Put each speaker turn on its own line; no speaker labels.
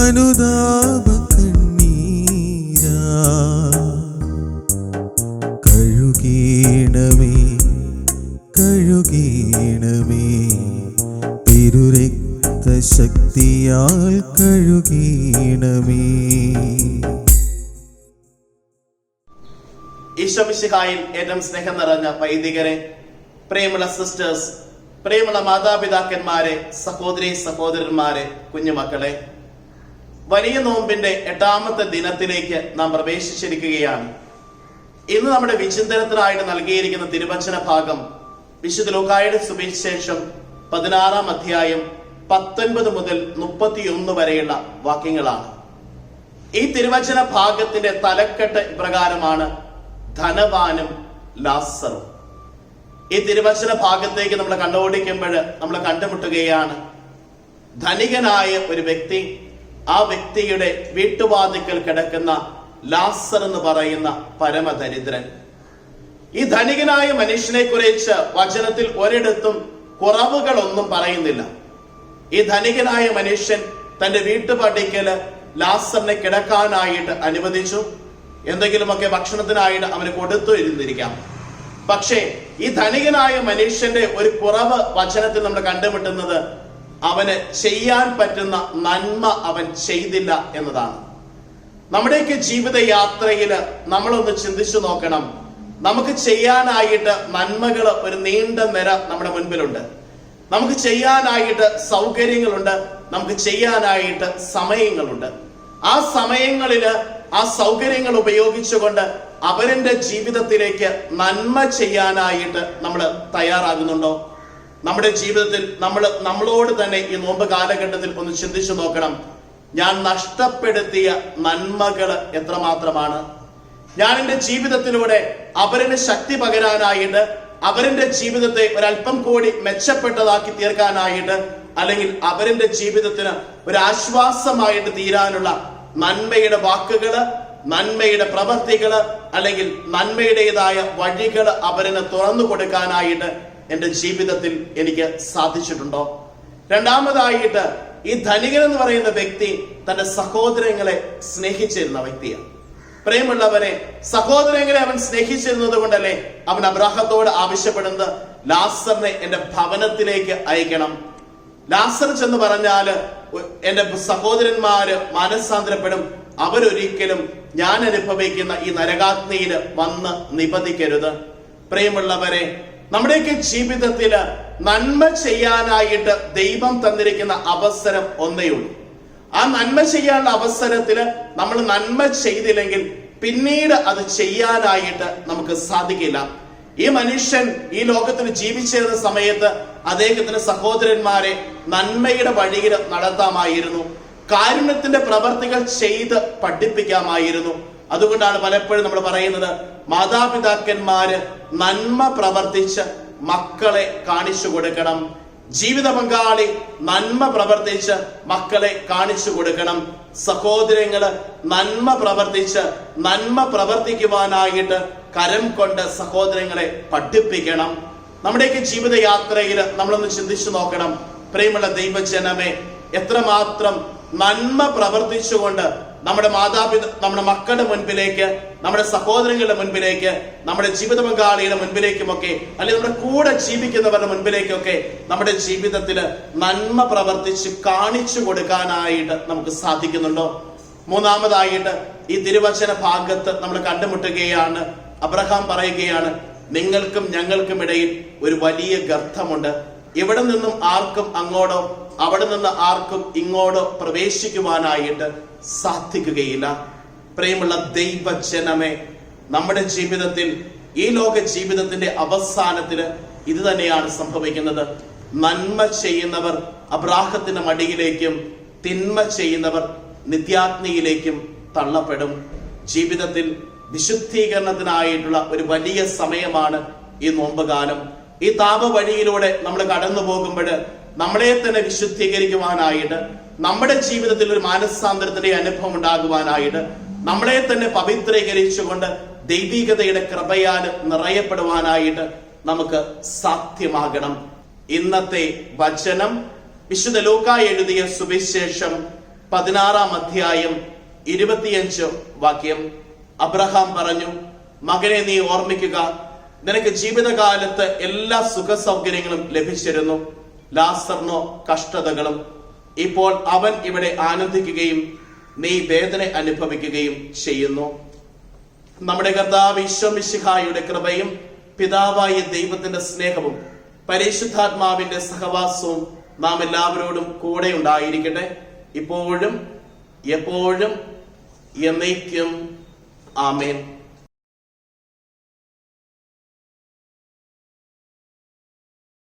അനുതാപ കണ്ണീരാ. കഴുകീണമേ കഴുകീണമേ.
തിരുരക്ത ശക്തിയാൽ കഴുകീണമേ ഈശോമിശിഹായിൽ ഏറ്റവും സ്നേഹം നിറഞ്ഞ വൈദികരെ പ്രിയമുള്ള സിസ്റ്റേഴ്സ് പ്രിയമുള്ള മാതാപിതാക്കന്മാരെ സഹോദരി സഹോദരന്മാരെ കുഞ്ഞുമക്കളെ വലിയ നോമ്പിന്റെ എട്ടാമത്തെ ദിനത്തിലേക്ക് നാം പ്രവേശിച്ചിരിക്കുകയാണ്. ഇന്ന് നമ്മുടെ വിചിന്തനത്തിനായിട്ട് നൽകിയിരിക്കുന്ന തിരുവചന ഭാഗം വിശുദ്ധ ലോകായുടെ സുവിശേഷം പതിനാറാം അധ്യായം പത്തൊൻപത് മുതൽ മുപ്പത്തിയൊന്ന് വരെയുള്ള വാക്യങ്ങളാണ്. ഈ തിരുവചന ഭാഗത്തിന്റെ തലക്കെട്ട് ഇപ്രകാരമാണ് ധനവാനും ലാസറും. ഈ തിരുവചന ഭാഗത്തേക്ക് നമ്മൾ കണ്ടുപിടിക്കുമ്പോൾ നമ്മൾ കണ്ടുമുട്ടുകയാണ്. ധനികനായ ഒരു വ്യക്തി ആ വ്യക്തിയുടെ വീട്ടുവാതിക്കൽ കിടക്കുന്ന ലാസർ എന്ന് പറയുന്ന പരമദരിദ്രൻ. ഈ ധനികനായ മനുഷ്യനെ കുറിച്ച് വചനത്തിൽ ഒരിടത്തും കുറവുകളൊന്നും പറയുന്നില്ല. ഈ ധനികനായ മനുഷ്യൻ തന്റെ വീട്ടുപടിക്കൽ ലാസറിനെ കിടക്കാനായിട്ട് അനുവദിച്ചു. എന്തെങ്കിലുമൊക്കെ ഭക്ഷണത്തിനായിട്ട് അവന് കൊടുത്തു ഇരുന്നിരിക്കാം. പക്ഷേ ഈ ധനികനായ മനുഷ്യന്റെ ഒരു കുറവ് വചനത്തിൽ നമ്മൾ കണ്ടുമുട്ടുന്നത് അവന് ചെയ്യാൻ പറ്റുന്ന നന്മ അവൻ ചെയ്തില്ല എന്നതാണ്. നമ്മുടെയൊക്കെ ജീവിത യാത്രയിൽ നമ്മളൊന്ന് ചിന്തിച്ചു നോക്കണം. നമുക്ക് ചെയ്യാനായിട്ട് നന്മകൾ ഒരു നീണ്ട നിര നമ്മുടെ മുൻപിലുണ്ട്. നമുക്ക് ചെയ്യാനായിട്ട് സൗകര്യങ്ങളുണ്ട്. നമുക്ക് ചെയ്യാനായിട്ട് സമയങ്ങളുണ്ട്. ആ സമയങ്ങളിൽ ആ സൗകര്യങ്ങൾ ഉപയോഗിച്ചുകൊണ്ട് അവരുടെ ജീവിതത്തിലേക്ക് നന്മ ചെയ്യാനായിട്ട് നമ്മൾ തയ്യാറാകുന്നുണ്ടോ? നമ്മുടെ ജീവിതത്തിൽ നമ്മൾ നമ്മളോട് തന്നെ ഈ നോമ്പ് കാലഘട്ടത്തിൽ ഒന്ന് ചിന്തിച്ചു നോക്കണം. ഞാൻ നഷ്ടപ്പെടുത്തിയ നന്മകൾ എത്രമാത്രമാണ്? ഞാൻ എന്റെ ജീവിതത്തിലൂടെ അവരിന് ശക്തി പകരാനായിട്ട് അവരുടെ ജീവിതത്തെ ഒരല്പം കൂടി മെച്ചപ്പെട്ടതാക്കി തീർക്കാനായിട്ട് അല്ലെങ്കിൽ അവരുടെ ജീവിതത്തിന് ഒരു ആശ്വാസമായിട്ട് തീരാനുള്ള നന്മയുടെ വാക്കുകൾ നന്മയുടെ പ്രവർത്തികൾ അല്ലെങ്കിൽ നന്മയുടേതായ വഴികൾ അവരിന് തുറന്നു കൊടുക്കാനായിട്ട് എന്റെ ജീവിതത്തിൽ എനിക്ക് സാധിച്ചിട്ടുണ്ടോ? രണ്ടാമതായിട്ട് ഈ ധനികൻ എന്ന് പറയുന്ന വ്യക്തി തന്റെ സഹോദരങ്ങളെ സ്നേഹിച്ചിരുന്ന വ്യക്തിയാണ്. പ്രേമുള്ളവനെ സഹോദരങ്ങളെ അവൻ സ്നേഹിച്ചിരുന്നത് കൊണ്ടല്ലേ അവൻ അബ്രാഹത്തോട് ആവശ്യപ്പെടുന്നത്? ലാസറിനെ എന്റെ ഭവനത്തിലേക്ക് അയക്കണം. ലാസർ ചെന്ന് പറഞ്ഞാൽ എന്റെ സഹോദരന്മാര് മാനസാന്തരപ്പെടും. അവരൊരിക്കലും ഞാൻ അനുഭവിക്കുന്ന ഈ നരകാഗ്നിയിൽ വന്ന് നിപതിക്കരുത്. പ്രിയമുള്ളവരെ നമ്മുടെയൊക്കെ ജീവിതത്തിൽ നന്മ ചെയ്യാനായിട്ട് ദൈവം തന്നിരിക്കുന്ന അവസരം ഒന്നേ ഉള്ളൂ. ആ നന്മ ചെയ്യാനുള്ള അവസരത്തിൽ നമ്മൾ നന്മ ചെയ്തില്ലെങ്കിൽ പിന്നീട് അത് ചെയ്യാനായിട്ട് നമുക്ക് സാധിക്കില്ല. ഈ മനുഷ്യൻ ഈ ലോകത്തിൽ ജീവിച്ചിരുന്ന സമയത്ത് അദ്ദേഹത്തിന്റെ സഹോദരന്മാരെ നന്മയുടെ വഴിയിൽ നടത്താമായിരുന്നു. കാരുണ്യത്തിന്റെ പ്രവർത്തികൾ ചെയ്ത് പഠിപ്പിക്കാമായിരുന്നു. അതുകൊണ്ടാണ് പലപ്പോഴും നമ്മൾ പറയുന്നത് മാതാപിതാക്കന്മാര് നന്മ പ്രവർത്തിച്ച് മക്കളെ കാണിച്ചു കൊടുക്കണം. ജീവിത പങ്കാളി നന്മ പ്രവർത്തിച്ച് മക്കളെ കാണിച്ചു കൊടുക്കണം. സഹോദരങ്ങൾ നന്മ പ്രവർത്തിച്ച് നന്മ പ്രവർത്തിക്കുവാനായിട്ട് കരം കൊണ്ട് സഹോദരങ്ങളെ പഠിപ്പിക്കണം. നമ്മുടെയൊക്കെ ജീവിതയാത്രയിൽ നമ്മളൊന്ന് ചിന്തിച്ചു നോക്കണം. പ്രേമുള്ള ദൈവജനമേ എത്രമാത്രം നന്മ പ്രവർത്തിച്ചുകൊണ്ട് നമ്മുടെ മാതാപിതാ നമ്മുടെ മക്കളുടെ മുൻപിലേക്ക് നമ്മുടെ സഹോദരങ്ങളുടെ മുൻപിലേക്ക് നമ്മുടെ ജീവിത പങ്കാളിയുടെ മുൻപിലേക്കുമൊക്കെ അല്ലെങ്കിൽ നമ്മുടെ കൂടെ ജീവിക്കുന്നവരുടെ മുൻപിലേക്കൊക്കെ നമ്മുടെ ജീവിതത്തിൽ നന്മ പ്രവർത്തിച്ച് കാണിച്ചു കൊടുക്കാനായിട്ട് നമുക്ക് സാധിക്കുന്നുണ്ടോ? മൂന്നാമതായിട്ട് ഈ തിരുവചന ഭാഗത്ത് നമ്മൾ കണ്ടുമുട്ടുകയാണ്. അബ്രഹാം പറയുകയാണ് നിങ്ങൾക്കും ഞങ്ങൾക്കും ഇടയിൽ ഒരു വലിയ ഗർത്തമുണ്ട്. ഇവിടെ നിന്നും ആർക്കും അങ്ങോട്ടോ അവിടെ നിന്ന് ആർക്കും ഇങ്ങോട്ടോ പ്രവേശിക്കുവാനായിട്ട് സാധിക്കുകയില്ല. പ്രേമുള്ള ദൈവജനമേ നമ്മുടെ ജീവിതത്തിൽ ഈ ലോക ജീവിതത്തിന്റെ അവസാനത്തിന് ഇത് തന്നെയാണ് സംഭവിക്കുന്നത്. നന്മ ചെയ്യുന്നവർ അബ്രാഹത്തിന്റെ മടിയിലേക്കും തിന്മ ചെയ്യുന്നവർ നിത്യാഗ്നിയിലേക്കും തള്ളപ്പെടും. ജീവിതത്തിൽ വിശുദ്ധീകരണത്തിനായിട്ടുള്ള ഒരു വലിയ സമയമാണ് ഈ നോമ്പുകാലം. ഈ താപ വഴിയിലൂടെ നമ്മൾ കടന്നു പോകുമ്പോൾ നമ്മളെ തന്നെ വിശുദ്ധീകരിക്കുവാനായിട്ട് നമ്മുടെ ജീവിതത്തിൽ ഒരു മാനസാന്തരത്തിന്റെ അനുഭവം ഉണ്ടാകുവാനായിട്ട് നമ്മളെ തന്നെ പവിത്രീകരിച്ചുകൊണ്ട് ദൈവികതയുടെ കൃപയാൽ നിറയപ്പെടുവാനായിട്ട് നമുക്ക് സാധ്യമാകണം. ഇന്നത്തെ വചനം വിശുദ്ധ ലൂക്ക എഴുതിയ സുവിശേഷം പതിനാറാം അധ്യായം ഇരുപത്തിയഞ്ച് വാക്യം. അബ്രഹാം പറഞ്ഞു മകനെ നീ ഓർമ്മിക്കുക നിനക്ക് ജീവിതകാലത്ത് എല്ലാ സുഖ സൗകര്യങ്ങളും ലഭിച്ചിരുന്നു. ലാസറിനോ കഷ്ടതകളും. ഇപ്പോൾ അവൻ ഇവിടെ ആനന്ദിക്കുകയും നീ വേദന അനുഭവിക്കുകയും ചെയ്യുന്നു. നമ്മുടെ കർത്താവ് ഈശ്വമിശിഹായുടെ കൃപയും പിതാവായ ദൈവത്തിന്റെ സ്നേഹവും പരിശുദ്ധാത്മാവിന്റെ സഹവാസവും നാം എല്ലാവരോടും കൂടെ ഉണ്ടായിരിക്കട്ടെ. ഇപ്പോഴും എപ്പോഴും എന്നേക്കും. ആമേൻ.